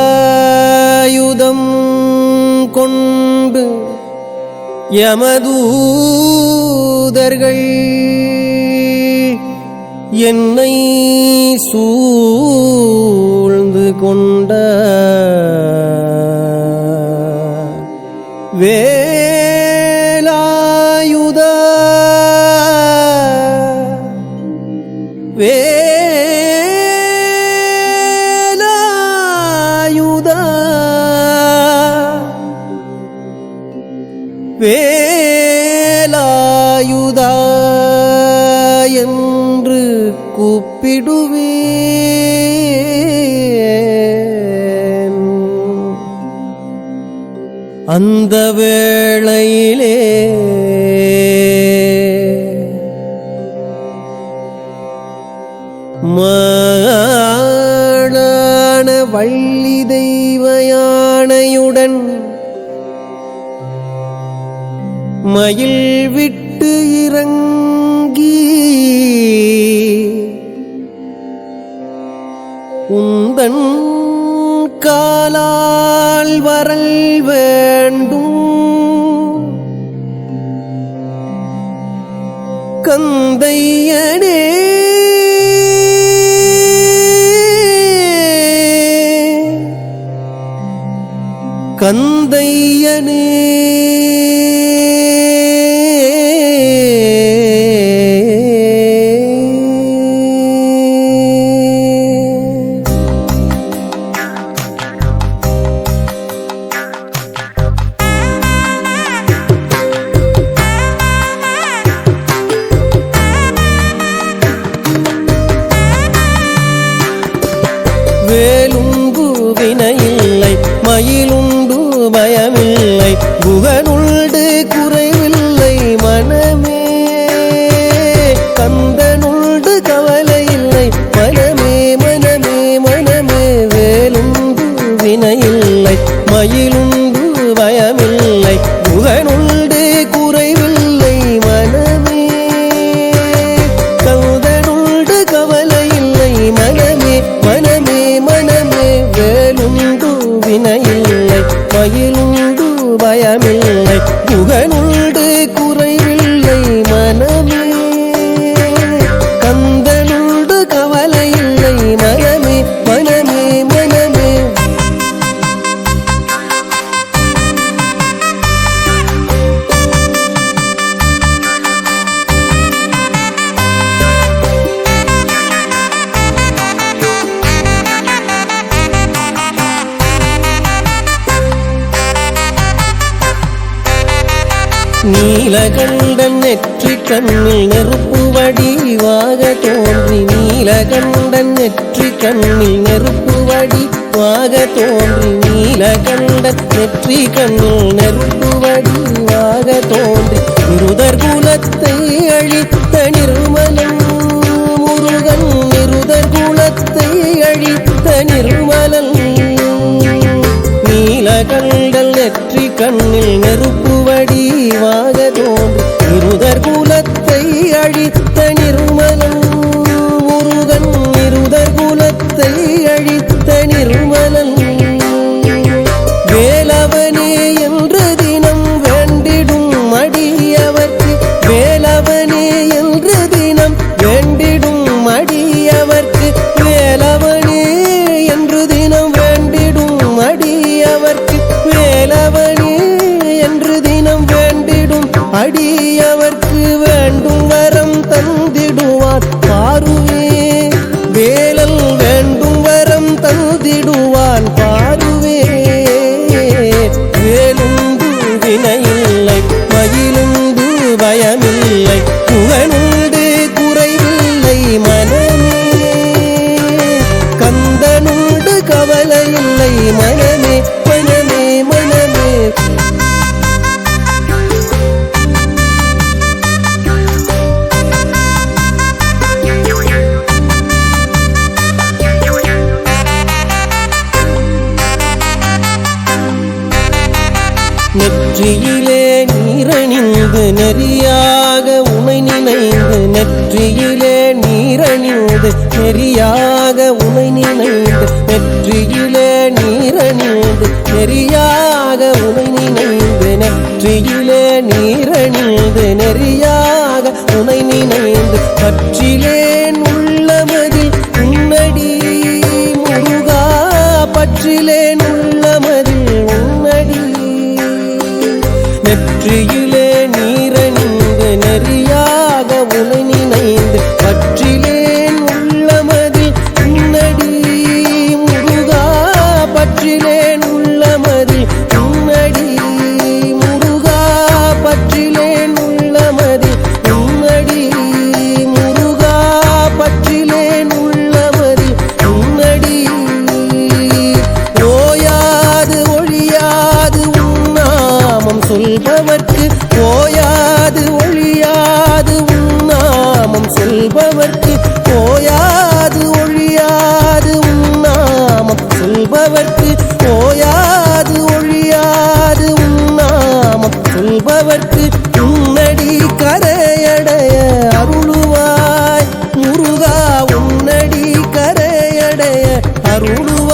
சூலாயுதம் கொண்டு யமதூதர்கள் என்னை சூழ்ந்து கொண்ட வே வேலாயுதா என்று கூப்பிடுவேன். அந்த வேளையிலே மாணான வள்ளி தெய்வயானையுடன் மயில் விட்டு இறங்கி உந்தன் காலால் வரல் வேண்டும். கந்தையனே கந்தையனே. வேலுண்டு வினையில்லை மயிலுண்டு பயமில்லை குகனுண்டு நீலகண்டன் நெற்றி கண்ணில் நெருப்பு வடிவாக தோன்றி நீலகண்டன் நெற்றி கண்ணில் நெருப்பு வடிவாக தோன்றி நீலகண்டன் நெற்றி கண்ணில் நெருப்பு வடிவாக தோன்றி. இருதர் குலத்தை அழித்த நிர்மலன் முருகன் இருதர் குலத்தை அழித்த நிர்மலன் நீலகண்டல் நெற்றி கண்ணில் நெரு வேண்டிடும் நெறியாக உனை நினைந்து நெற்றியிலே நீரணிந்து நெறியாக உனை நினைந்து நெற்றியிலே நீரணிந்து நெறியாக உனை நினைந்து நெற்றியிலே நீரணிந்து நெறியாக உனை நினைந்து பற்றிலேன் உள்ளமதில் உன்னடி முருகா. பற்றிலேன் உள்ளமதில் உன்னடி. நெற்றியிலே உனை பற்றிலேன் உள்ளமதில் உன்னடி முருகா பற்றிலேன் உள்ளமதில் உன்னடி முருகா பற்றிலேன் உள்ளமதில் உன்னடி முருகா பற்றிலேன் உள்ளமதில் உன்னடி ஓயாது ஒழியாது உன்னாமம் சொல்பவர்க்கு செல்பவர்க்கு போயாது ஒழியாது உன்னாமம் செல்பவர்க்கு போயாது ஒழியாது உன்னாமம் செல்பவர்க்கு உன்னடி கரையடைய அருளுவாய். முருகா உன்னடி கரையடைய அருளுவாய்.